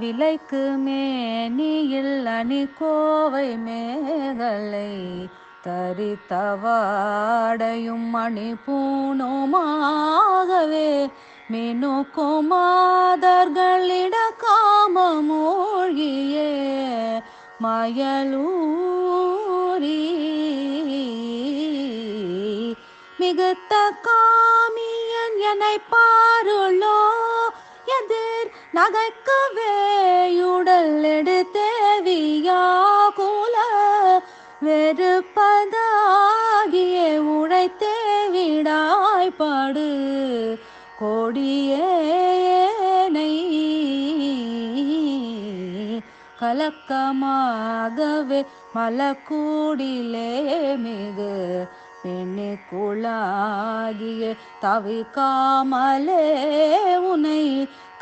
விலைக்கு மேனியில் அணி கோவை மேகலை தரித்தவாடையும் மணி பூணுமாகவே மினுக்கும் மாதர்களிட காம மூழ்கியே மயலூரி. மிகுத்த காமியன் என்னை பாருளோ. எதிர் நகைக்கவேயுடல் எடுத்தேவியாகுல வெறுப்பதாகிய உழைத்தே விடாய்பாடு கொடியேனை கலக்கமாகவே மலக்கூடிலே மிகு பெண்ணுக்குள்ளாகிய தவிக்காமலே உனை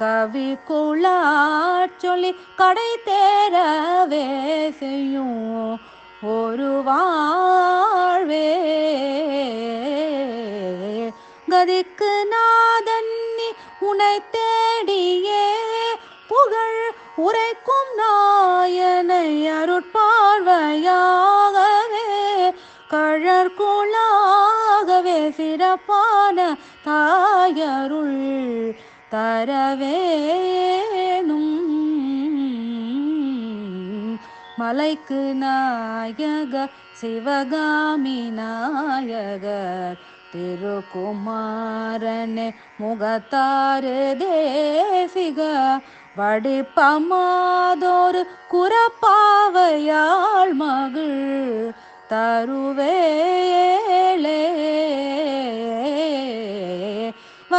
கவி சொல்லி கடை தேரவே செய்யும் ஒரு வாழ்வே. கதிக்கு நாதன்னி உனை தேடியே புகழ் உரைக்கும் நாயனை அருட்பார்வையாகவே கழற்குள்ளாகவே சிறப்பான தாயருள் தரவேணும் மலைக்கு நாயக சிவகாமி நாயகர் திருக்குமாரனே முகத்தாறு தேசிக வடிப்பமாதோரு குறப்பாவையாள் மகள் தருவே.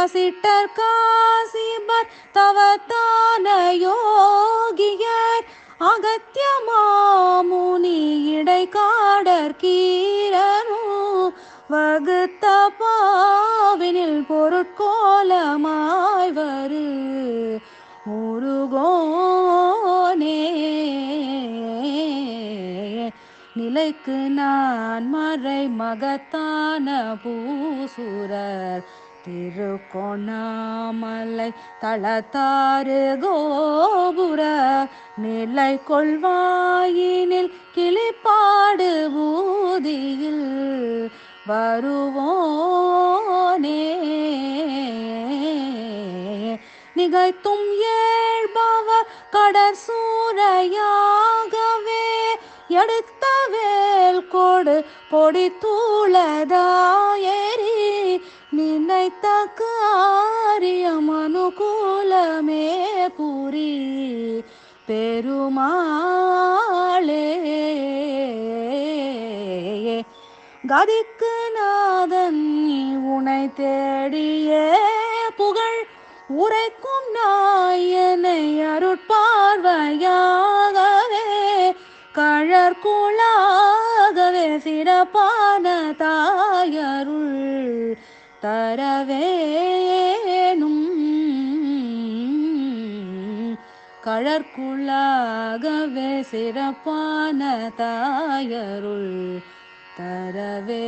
வசிட்டர் காசிபர் தவத்தான யோகியர் அகத்திய மாமுனி இடைக்காடர் கீரனு வகுத்த பாவினில் பொருட்கோலமாய் வரு முருகோனே. நிலைக்கு நான் மறை மகத்தான பூசுரர் திருக்கோணாமலை தளத்தாறு கோபுர நிலை கொள்வாயினில் கிளிப்பாடு ஊதியில் வருவோனே. நிகழ்த்தும் ஏழ்பவ கடற்சூரையாகவே எடுத்த வேல் கொடு பொடி தூளதாயேறி நினைத்த காரியம் அனுகூலமே புரி பெருமாளே. கதிக்கு நாதன் நீ உனை தேடியே புகழ் உரைக்கும் நாயனை அருட்பார்வையாகவே கழற்குளாகவே சிறப்பான தாயருள் தரவேனும். கழற்குள்ளாகவே சிறப்பான தாயருள் தரவே.